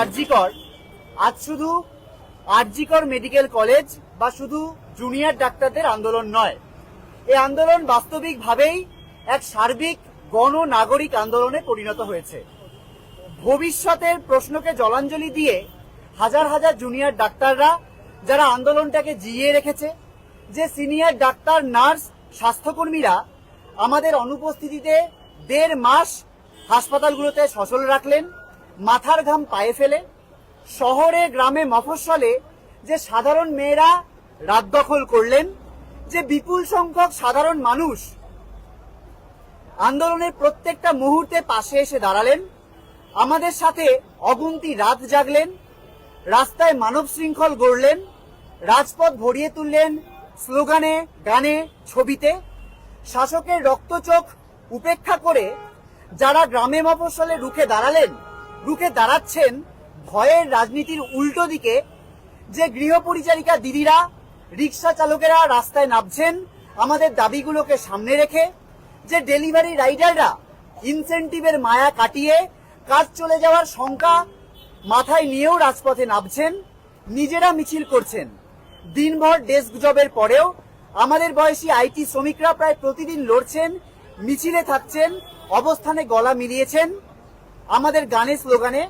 আরজিকর আজ শুধু RG Kar medical college বা শুধু জুনিয়র ডাক্তারদের আন্দোলন নয়। এই আন্দোলন বাস্তবিকভাবেই এক সার্বিক গণ নাগরিক আন্দোলনে পরিণত হয়েছে। ভবিষ্যতের প্রশ্নকে জলাঞ্জলি দিয়ে হাজার হাজার জুনিয়র ডাক্তাররা যারা আন্দোলনটাকে জিইয়ে রেখেছে, যে সিনিয়র ডাক্তার, নার্স, স্বাস্থ্যকর্মীরা আমাদের অনুপস্থিতিতে দেড় মাস হাসপাতালগুলোতে সচল রাখলেন মাথার ঘাম পায়ে ফেলে, শহরে, গ্রামে মফস্বলে যে সাধারণ মেয়েরা রাত দখল করলেন, যে বিপুল সংখ্যক সাধারণ মানুষ আন্দোলনের প্রত্যেকটা মুহূর্তে পাশে এসে দাঁড়ালেন, আমাদের সাথে অগুন্তি রাত জাগলেন, রাস্তায় মানব শৃঙ্খল গড়লেন, রাজপথ ভরিয়ে তুললেন স্লোগানে, গানে, ছবিতে। শাসকের রক্তচোখ উপেক্ষা করে যারা গ্রামে মফস্বলে রুখে দাঁড়ালেন রুখে দাঁড়াচ্ছেন ভয়ের রাজনীতির উল্টো দিকে, যে গৃহপরিচারিকা দিদিরা, রিক্সা চালকেরা রাস্তায় নামছেন আমাদের দাবিগুলোকে সামনে রেখে, যে ডেলিভারি রাইডাররা ইনসেন্টিভের মায়া কাটিয়ে কাজ চলে যাওয়ার শঙ্কা মাথায় নিয়েও রাজপথে নামছেন, নিজেরা মিছিল করছেন। দিনভর ডেস্ক জবের পরেও আমাদের বয়সী আইটি শ্রমিকরা প্রায় প্রতিদিন লড়ছেন, মিছিলে থাকছেন, অবস্থানে গলা মিলিয়েছেন। আমাদের গানে স্লোগানে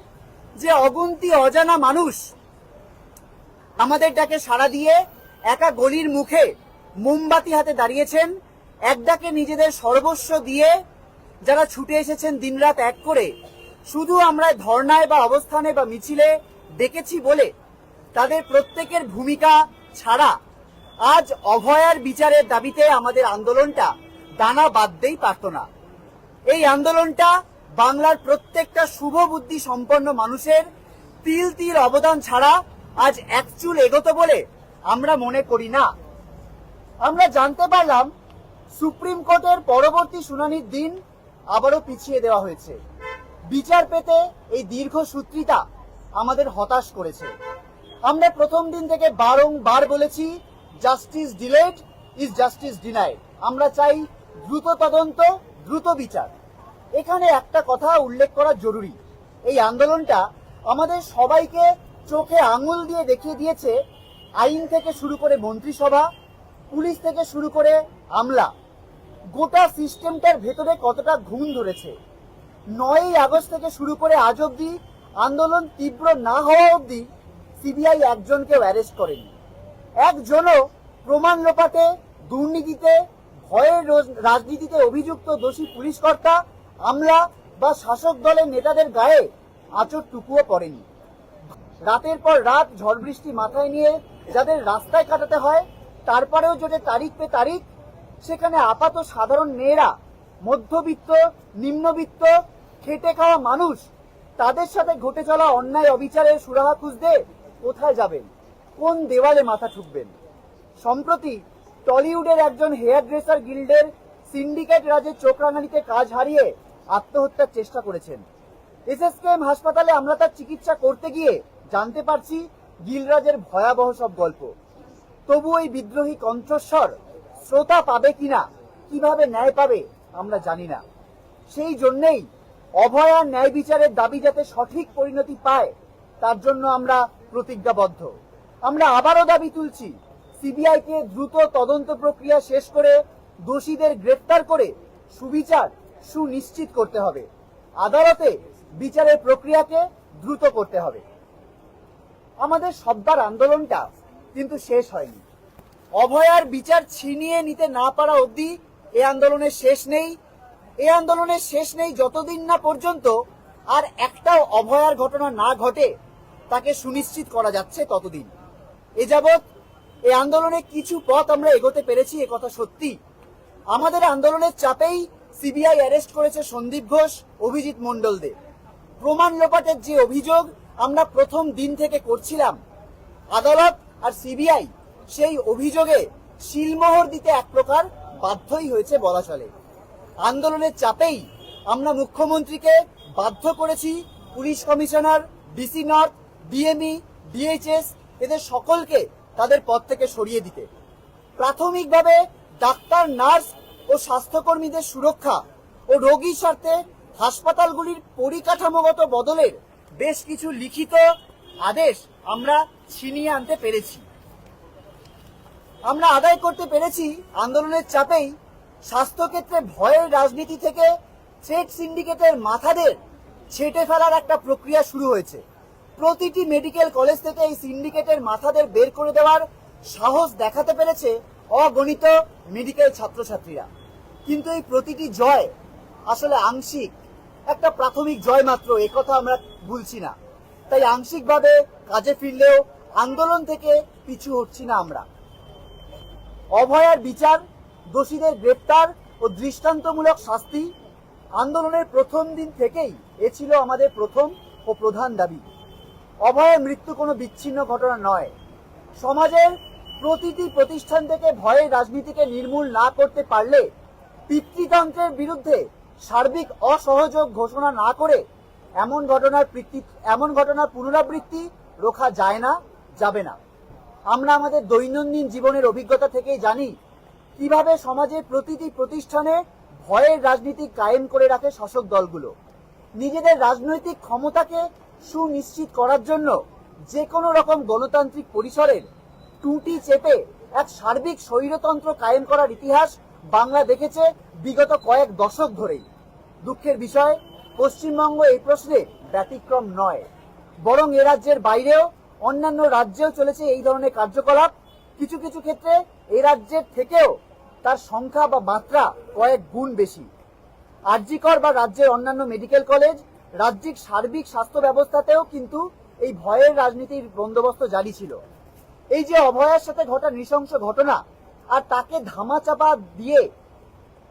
যে অগুন্তি, অজানা মানুষ আমাদের ডাকে সাড়া দিয়ে একা গলির মুখে মোমবাতি হাতে দাঁড়িয়েছেন এক ডাকে নিজেদের সর্বস্ব দিয়ে যারা ছুটে এসেছেন দিনরাত এক করে, শুধু আমরা ধর্নায় বা অবস্থানে বা মিছিলে দেখেছি বলে তাদের প্রত্যেকের ভূমিকা ছাড়া আজ অভয়ার বিচারের দাবিতে আমাদের আন্দোলনটা দানা বাঁধতেই পারত না। এই আন্দোলনটা বাংলার প্রত্যেকটা শুভ বুদ্ধি সম্পন্ন মানুষের তিল তিল অবদান ছাড়া আজ এক চুল এগোতো বলে আমরা মনে করি না। আমরা জানতে পারলাম সুপ্রিম কোর্টের পরবর্তী শুনানির দিন আবারও পিছিয়ে দেওয়া হয়েছে। বিচার পেতে এই দীর্ঘ সূত্রিতা আমাদের হতাশ করেছে। আমরা প্রথম দিন থেকে বারংবার বলেছি justice delayed is justice denied আমরা চাই দ্রুত তদন্ত, দ্রুত বিচার। এখানে একটা কথা উল্লেখ করা জরুরি। এই আন্দোলনটা আমাদের সবাইকে চোখে আঙুল দিয়ে দেখিয়ে দিয়েছে আইন থেকে শুরু করে মন্ত্রিসভা, পুলিশ থেকে শুরু করে আমলা। গোটা সিস্টেমটার ভেতরে কতটা ঘুম ধরেছে। নয়ই আগস্ট থেকে শুরু করে আজ অব্দি আন্দোলন তীব্র না হওয়া অব্দি সিবিআই একজনকেও অ্যারেস্ট করেনি। একজনও প্রমাণ লোপাটে, দুর্নীতিতে, ভয়ের রাজনীতিতে অভিযুক্ত দোষী পুলিশ কর্তা আমলা বা শাসক দলের নেতাদের গায়ে আঁচড় টুকুও পড়েনি। রাতের পর রাত ঝড় বৃষ্টি মাথায় নিয়ে যাদের রাস্তায় কাটাতে হয়, তারপরেও যদি তারিখ পে তারিখ, সেখানে আপাত সাধারণ মেয়েরা, মধ্যবিত্ত, নিম্নবিত্ত, খেটে খাওয়া মানুষ, তাদের সাথে ঘটে চলা অন্যায় অবিচারের সুরাহা খুঁজতে কোথায় যাবেন? কোন দেওয়ালে মাথা ঠুকবেন? সম্প্রতি টলিউডের একজন হেয়ার ড্রেসার গিল্ডের সিন্ডিকেট রাজের চোখ কাজ হারিয়ে আত্মহত্যার চেষ্টা করেছেন। এসএসকেএম হাসপাতালে আমরা তার চিকিৎসা করতে গিয়ে জানতে পারছি গিলরাজের ভয়াবহ সব গল্প। তবু ওই বিদ্রোহী কণ্ঠস্বর শ্রোতা পাবে কিনা, কীভাবে ন্যায় পাবে, আমরা জানি না। সেই জন্যেই অভয়ার ন্যায় বিচারের দাবি যাতে সঠিক পরিণতি পায়, তার জন্য আমরা প্রতিজ্ঞাবদ্ধ। আমরা আবারও দাবি তুলছি, সিবিআইকে দ্রুত তদন্ত প্রক্রিয়া শেষ করে দোষীদের গ্রেফতার করে সুবিচার সুনিশ্চিত করতে হবে। আদালতে বিচারের প্রক্রিয়াকে দ্রুত করতে হবে। আমাদের সব্বার আন্দোলনটা কিন্তু শেষ হয়নি। অভয়ার বিচার ছিনিয়ে নিতে না পারা অবধি এই আন্দোলনের শেষ নেই। এ আন্দোলনের শেষ নেই যতদিন না পর্যন্ত আর একটাও অভয়ার ঘটনা না ঘটে, তাকে সুনিশ্চিত করা যাচ্ছে ততদিন। এ যাবৎ এ আন্দোলনে কিছু পথ আমরা এগোতে পেরেছি, এ কথা সত্যি আমাদের আন্দোলনের চাপেই সিবিআই অ্যারেস্ট করেছে সন্দীপ ঘোষ, অভিজিৎ মণ্ডলদের। প্রমাণ লোপাটের যে অভিযোগ আমরা প্রথম দিন থেকে করছিলাম, আদালত আর সিবিআই সেই অভিযোগে শিলমোহর দিতে এক প্রকার বাধ্যই হয়েছে বলা চলে। আন্দোলনের চাপেই আমরা মুখ্যমন্ত্রীকে বাধ্য করেছি police commissioner, DC north, DME, DHS, এদের সকলকে তাদের পদ থেকে সরিয়ে দিতে। প্রাথমিকভাবে ডাক্তার, নার্স ও স্বাস্থ্যকর্মীদের সুরক্ষা ও রোগীর স্বার্থে হাসপাতালগুলির পরিকাঠামোগত বদলের বেশ কিছু লিখিত আদেশ আমরা ছিনিয়ে আনতে পেরেছি। আমরা আদায় করতে পেরেছি আন্দোলনের চাপেই স্বাস্থ্যক্ষেত্রে ভয়ের রাজনীতি থেকে ট্রেড সিন্ডিকেটের মাথাদের ছেটে ফেলার একটা প্রক্রিয়া শুরু হয়েছে। প্রতিটি মেডিকেল কলেজ থেকে এই সিন্ডিকেটের মাথাদের বের করে দেওয়ার সাহস দেখাতে পেরেছে অগণিত মেডিকেল ছাত্রছাত্রীরা। কিন্তু এই প্রতিটি জয় আসলে আংশিক, একটা প্রাথমিক জয় মাত্র একথা আমরা ভুলছি না। তাই আংশিকভাবে কাজে ফিরলেও আন্দোলন থেকে পিছু হচ্ছি না আমরা। অভয়ার বিচার, দোষীদের গ্রেপ্তার ও দৃষ্টান্তমূলক শাস্তি আন্দোলনের প্রথম দিন থেকেই এ ছিল আমাদের প্রথম ও প্রধান দাবি। অভয়ের মৃত্যু কোনো বিচ্ছিন্ন ঘটনা নয়। সমাজের প্রতিটি প্রতিষ্ঠান থেকে ভয়ের রাজনীতিকে নির্মূল না করতে পারলে পিতৃতন্ত্রের বিরুদ্ধে সার্বিক অসহযোগ ঘোষণা না করে এমন ঘটনার এমন ঘটনার পুনরাবৃত্তি রোখা যায় না, যাবে না। আমরা আমাদের দৈনন্দিন জীবনের অভিজ্ঞতা থেকেই জানি কীভাবে সমাজের প্রতিটি প্রতিষ্ঠানে ভয়ের রাজনীতি কায়েম করে রাখে শাসক দলগুলো। নিজেদের রাজনৈতিক ক্ষমতাকে সুনিশ্চিত করার জন্য যে কোনো রকম গণতান্ত্রিক পরিসরের টুটি চেপে এক সার্বিক স্বৈরতন্ত্র কায়েম করার ইতিহাস বাংলা দেখেছে বিগত কয়েক দশক ধরেই। দুঃখের বিষয়, পশ্চিমবঙ্গ এই প্রশ্নে ব্যতিক্রম নয়। বরং এ রাজ্যের বাইরেও অন্যান্য রাজ্যেও চলেছে এই ধরনের কার্যকলাপ। কিছু কিছু ক্ষেত্রে এ রাজ্যের থেকেও তার সংখ্যা বা মাত্রা কয়েক গুণ বেশি। আরজিকর বা রাজ্যের অন্যান্য মেডিকেল কলেজ রাজ্যিক সার্বিক স্বাস্থ্য ব্যবস্থাতেও কিন্তু এই ভয়ের রাজনীতির বন্দোবস্ত জারি ছিল। এই যে অভয়ার সাথে ঘটা নৃশংস ঘটনা আর তাকে ধামাচাপা দিয়ে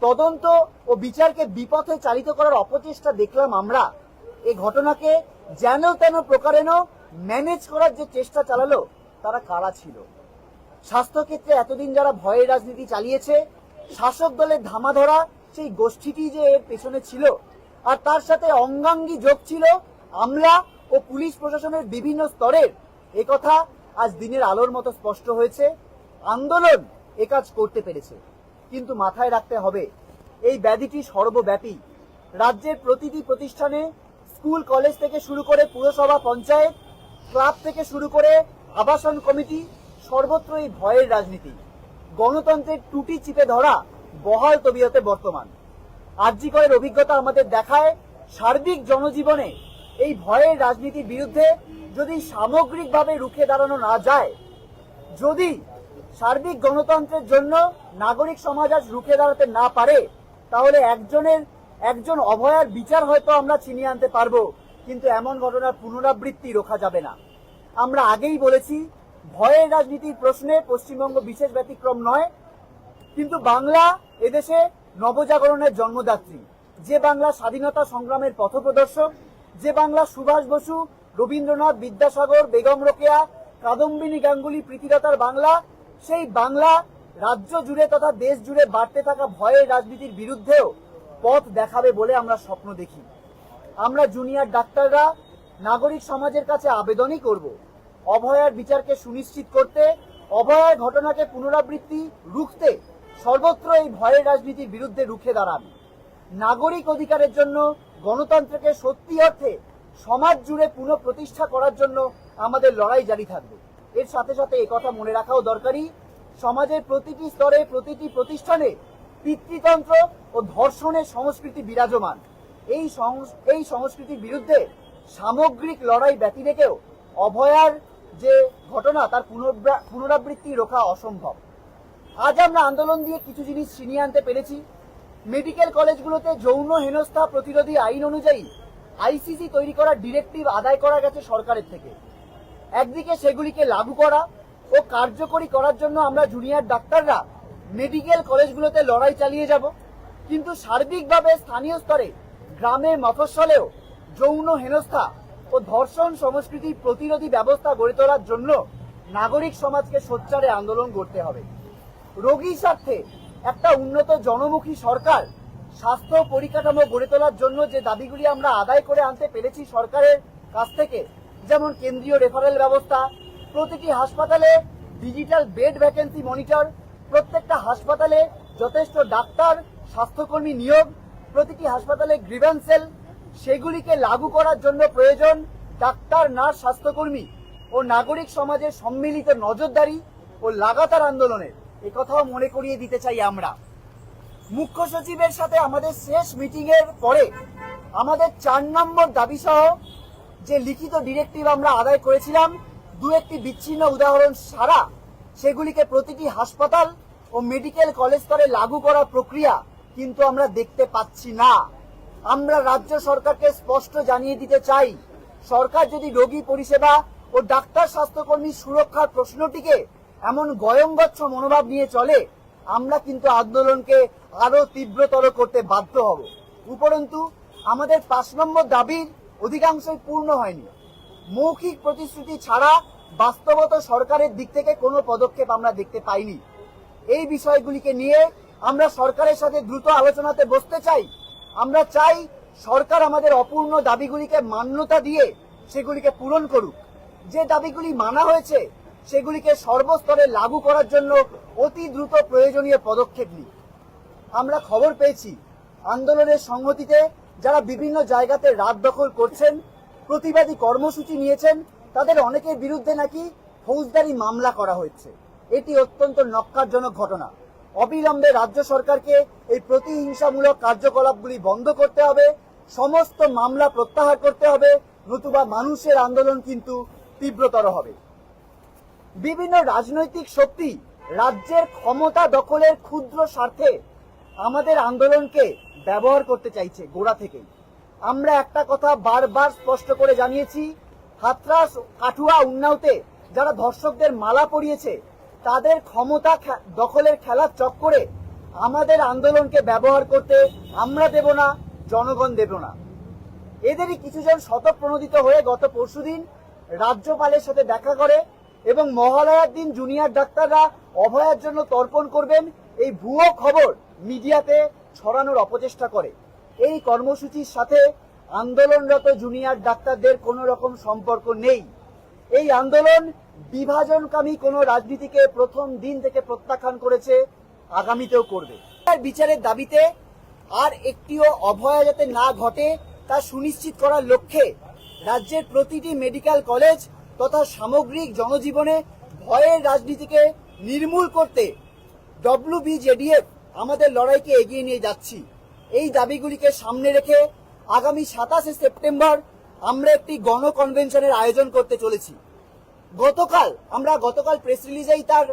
তদন্ত ও বিচারকে বিপথে চালিত করার অপচেষ্টা দেখলাম আমরা এই ঘটনাকে যেন তেন প্রকারেণ ম্যানেজ করার যে চেষ্টা চালালো, তারা কারা ছিল? স্বাস্থ্যক্ষেত্রে এতদিন যারা ভয়ের রাজনীতি চালিয়েছে, শাসক দলের ধামা ধরা সেই গোষ্ঠীটি যে এর পেছনে ছিল, আর তার সাথে অঙ্গাঙ্গী যোগ ছিল, আমলা ও পুলিশ প্রশাসনের বিভিন্ন স্তরের একথা আজ দিনের আলোর মতো স্পষ্ট হয়েছে, আন্দোলন একাজ করতে পেরেছে। কিন্তু মাথায় রাখতে হবে, এই ব্যাধিটি সর্বব্যাপী। রাজ্যের প্রতিটি প্রতিষ্ঠানে স্কুল, কলেজ থেকে শুরু করে পুরসভা, পঞ্চায়েত, ক্লাব থেকে শুরু করে আবাসন কমিটি সর্বত্র এই ভয়ের রাজনীতি। গণতন্ত্রের টুটি চিপে ধরা বহাল তবিয়তে বর্তমান। আর্যিকরের অভিজ্ঞতা আমাদের দেখায় সার্বিক জনজীবনে এই ভয়ের রাজনীতির বিরুদ্ধে যদি সামগ্রিকভাবে রুখে দাঁড়ানো না যায়, যদি সার্বিক গণতন্ত্রের জন্য নাগরিক সমাজ আজ রুখে দাঁড়াতে না পারে, তাহলে একজনের, একজন অভয়ার বিচার হয়তো আমরা ছিনিয়ে আনতে পারব, কিন্তু এমন ঘটনার পুনরাবৃত্তি রোখা যাবে না। আমরা আগেই বলেছি, ভয়ের রাজনীতির প্রশ্নে পশ্চিমবঙ্গ বিশেষ ব্যতিক্রম নয়, কিন্তু বাংলা এদেশে নবজাগরণের জন্মদাত্রী। যে বাংলা স্বাধীনতা সংগ্রামের পথপ্রদর্শক, যে বাংলা সুভাষ বসু রবীন্দ্রনাথ বিদ্যাসাগর, বেগম রোকেয়া, কাদম্বিনী গাঙ্গুলি, প্রীতিলতার বাংলা, সেই বাংলা রাজ্য জুড়ে তথা দেশ জুড়ে বাড়তে থাকা ভয়ের রাজনীতির বিরুদ্ধেও পথ দেখাবে বলে আমরা স্বপ্ন দেখি। আমরা জুনিয়র ডাক্তাররা নাগরিক সমাজের কাছে আবেদনই করব, অভয়ার বিচারকে সুনিশ্চিত করতে, অভয়ার ঘটনাকে পুনরাবৃত্তি রুখতে সর্বত্র এই ভয়ের রাজনীতির বিরুদ্ধে রুখে দাঁড়ান। নাগরিক অধিকারের জন্য গণতন্ত্রকে সত্যি অর্থে সমাজ জুড়ে পুনঃপ্রতিষ্ঠা করার জন্য আমাদের লড়াই জারি থাকবে। এর সাথে সাথে কথা মনে রাখাও দরকারি, সমাজের প্রতিটি স্তরে, প্রতিটি প্রতিষ্ঠানে পিতৃতন্ত্র ও ধর্ষণের সংস্কৃতি বিরাজমান। এই এই সংস্কৃতির বিরুদ্ধে সামগ্রিক লড়াই ব্যতি রেখেও অভয়ার যে ঘটনা, তার পুনরাবৃ- পুনরাবৃত্তি রোখা অসম্ভব। আজ আমরা আন্দোলন দিয়ে কিছু জিনিস ছিনিয়ে আনতে পেরেছি। মেডিকেল কলেজগুলোতে যৌন হেনস্থা প্রতিরোধী আইন অনুযায়ী আইসিসি তৈরি করার ডিরেক্টিভ আদায় করা গেছে সরকারের থেকে। একদিকে সেগুলিকে লাগু করা ও কার্যকরী করার জন্য আমরা জুনিয়র ডাক্তাররা মেডিকেল কলেজগুলোতে লড়াই চালিয়ে যাব। কিন্তু সার্বিকভাবে স্থানীয় স্তরে গ্রামে মফস্বলেও যৌন হেনস্থা ও ধর্ষণ সংস্কৃতির প্রতিরোধী ব্যবস্থা গড়ে তোলার জন্য নাগরিক সমাজকে সোচ্চারে আন্দোলন করতে হবে। রোগীর স্বার্থে একটা উন্নত জনমুখী সরকার স্বাস্থ্য পরিকাঠামো গড়ে তোলার জন্য যে দাবিগুলি আমরা আদায় করে আনতে পেরেছি সরকারের কাছ থেকে, যেমন কেন্দ্রীয় রেফারেল ব্যবস্থা, প্রতিটি হাসপাতালে ডিজিটাল বেড ভ্যাকেন্সি মনিটর প্রত্যেকটা হাসপাতালে যথেষ্ট ডাক্তার, স্বাস্থ্যকর্মী নিয়োগ, প্রতিটি হাসপাতালে গ্রিভেন্স সেল সেগুলিকে লাগু করার জন্য প্রয়োজন ডাক্তার, নার্স, স্বাস্থ্যকর্মী ও নাগরিক সমাজের সম্মিলিত নজরদারি ও লাগাতার আন্দোলনের। একথাও মনে করিয়ে দিতে চাই আমরা। মুখ্য সচিবের সাথে আমাদের শেষ মিটিং এর পরে আমাদের চার নম্বর দাবি সহ যে লিখিত ডিরেক্টিভ আমরা আদায় করেছিলাম, দু একটি বিচ্ছিন্ন উদাহরণ ছাড়া সেগুলিকে প্রতিটি হাসপাতাল ও মেডিকেল কলেজ স্তরে লাগু করার প্রক্রিয়া কিন্তু আমরা দেখতে পাচ্ছি না। আমরা রাজ্য সরকারকে স্পষ্ট জানিয়ে দিতে চাই, সরকার যদি রোগী পরিষেবা ও ডাক্তার স্বাস্থ্যকর্মী সুরক্ষার প্রশ্নটিকে এমন গয়ঙ্গচ্ছ মনোভাব নিয়ে চলে আমরা কিন্তু আন্দোলনকে আরও তীব্রতর করতে বাধ্য হব। উপরন্তু, আমাদের পাঁচ নম্বর দাবির অধিকাংশই পূর্ণ হয়নি। মৌখিক প্রতিশ্রুতি ছাড়া বাস্তবত সরকারের দিক থেকে কোনো পদক্ষেপ আমরা দেখতে পাইনি। এই বিষয়গুলিকে নিয়ে আমরা সরকারের সাথে দ্রুত আলোচনাতে বসতে চাই। আমরা চাই সরকার আমাদের অপূর্ণ দাবিগুলিকে মান্যতা দিয়ে সেগুলিকে পূরণ করুক। যে দাবিগুলি মানা হয়েছে সেগুলিকে সর্বস্তরে লাগু করার জন্য অতি দ্রুত প্রয়োজনীয় পদক্ষেপ নিক আমরা খবর পেয়েছি, আন্দোলনের সংহতিতে যারা বিভিন্ন জায়গাতে রাত দখল করছেন, প্রতিবাদী কর্মসূচি নিয়েছেন, তাদের অনেকের বিরুদ্ধে নাকি ফৌজদারি মামলা করা হয়েছে। এটি অত্যন্ত নক্কারজনক ঘটনা। অবিলম্বে রাজ্য সরকারকে এই প্রতিহিংসামূলক কার্যকলাপগুলি বন্ধ করতে হবে, সমস্ত মামলা প্রত্যাহার করতে হবে, নতুবা মানুষের আন্দোলন কিন্তু তীব্রতর হবে। বিভিন্ন রাজনৈতিক শক্তি রাজ্যের ক্ষমতা দখলের ক্ষুদ্র স্বার্থে আমাদের আন্দোলনকে ব্যবহার করতে চাইছে গোড়া থেকেই। আমরা একটা কথা বারবার স্পষ্ট করে জানিয়েছি, হাতরাস কাঠুয়া উন্নাওতে যারা ধর্ষকদের মালা পরিয়েছে, তাদের ক্ষমতা দখলের খেলার চক্করে আমাদের আন্দোলনকে ব্যবহার করতে আমরা দেব না, জনগণ দেব না। এদেরই কিছুজন শতপ্রণোদিত হয়ে গত পরশুদিন রাজ্যপালের সাথে দেখা করে এবং মহালয়ার দিন জুনিয়র ডাক্তাররা অভয়ার জন্য তর্পণ করবেন। এই ভুয়ো খবর মিডিয়াতে ছড়ানোর অপচেষ্টা করে। এই কর্মসূচির সাথে আন্দোলনরত জুনিয়র ডাক্তারদের কোনো রকম সম্পর্ক নেই। এই আন্দোলন বিভাজনকামী কোনো রাজনীতিকে প্রথম দিন থেকে প্রত্যাখ্যান করেছে, আগামীতেও করবে। তার বিচারের দাবিতে আর একটিও অভয়া যাতে না ঘটে, তা সুনিশ্চিত করার লক্ষ্যে রাজ্যের প্রতিটি মেডিকেল কলেজ তথা সামগ্রিক জনজীবনে ভয়ের রাজনীতিকে নির্মূল করতে ডব্লিউবিজেডিএফ আমাদের লড়াইকে এগিয়ে নিয়ে যাচ্ছি। এই দাবিগুলিকে সামনে রেখে আগামী সাতাশে সেপ্টেম্বর আমরা একটি গণ কনভেনশনের আয়োজন করতে চলেছি। গতকাল, আমরা গতকাল প্রেস রিলিজেই তার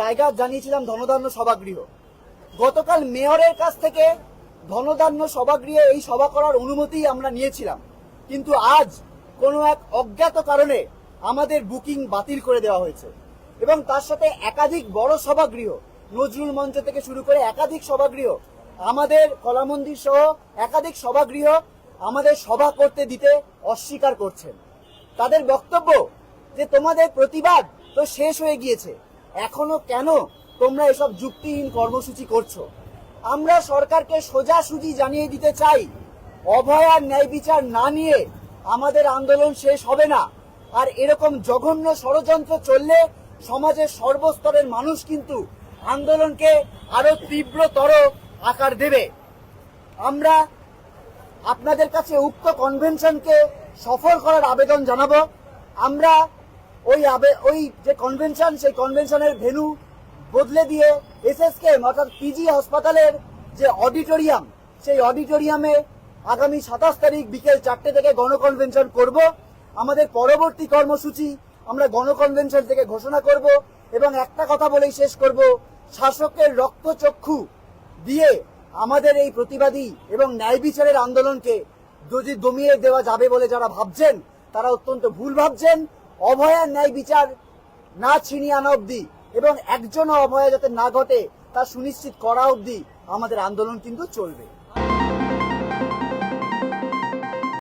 জায়গা জানিয়েছিলাম ধনধান্য সভাগৃহ। গতকাল মেয়রের কাছ থেকে ধনধান্য সভাগৃহে এই সভা করার অনুমতি আমরা নিয়েছিলাম। কিন্তু আজ কোনো এক অজ্ঞাত কারণে আমাদের বুকিং বাতিল করে দেওয়া হয়েছে। এবং তার সাথে একাধিক বড় সভাগৃহ, নজরুল মঞ্চ থেকে শুরু করে একাধিক সভাগৃহ, আমাদের কলামন্দির সহ একাধিক সভাগৃহ আমাদের সভা করতে দিতে অস্বীকার করছেন। তাদের বক্তব্য যে তোমাদের প্রতিবাদ তো শেষ হয়ে গিয়েছে, এখনও কেন তোমরা এসব যুক্তিহীন কর্মসূচি করছ? আমরা সরকারকে সোজাসুজি জানিয়ে দিতে চাই অভয়ার ন্যায় বিচার না নিয়ে আমাদের আন্দোলন শেষ হবে না। আর এরকম জঘন্য ষড়যন্ত্র চললে সমাজের সর্বস্তরের মানুষ কিন্তু আন্দোলনকে আরও তীব্রতর আকার দেবে। আমরা আপনাদের কাছে উক্ত কনভেনশনকে সফল করার আবেদন জানাব। আমরা ওই ওই যে কনভেনশন, সেই কনভেনশনের ভেনু বদলে দিয়ে এস এস এসএসকে অর্থাৎ পিজি হাসপাতালের যে অডিটোরিয়াম, সেই অডিটোরিয়ামে আগামী সাতাশ তারিখ বিকেল চারটে থেকে গণকনভেনশন করব। আমাদের পরবর্তী কর্মসূচি আমরা গণকনভেনশন থেকে ঘোষণা করব এবং একটা কথা বলেই শেষ করব। শাসকের রক্তচক্ষু দিয়ে আমাদের এই প্রতিবাদী এবং ন্যায় বিচারের আন্দোলনকে যদি দমিয়ে দেওয়া যাবে বলে যারা ভাবছেন, তারা অত্যন্ত ভুল ভাবছেন। অভয়ার ন্যায় বিচার না ছিনিয়ে আনা অব্দি এবং একজনও অভয়া যাতে না ঘটে, তা সুনিশ্চিত করা অব্দি আমাদের আন্দোলন কিন্তু চলবে।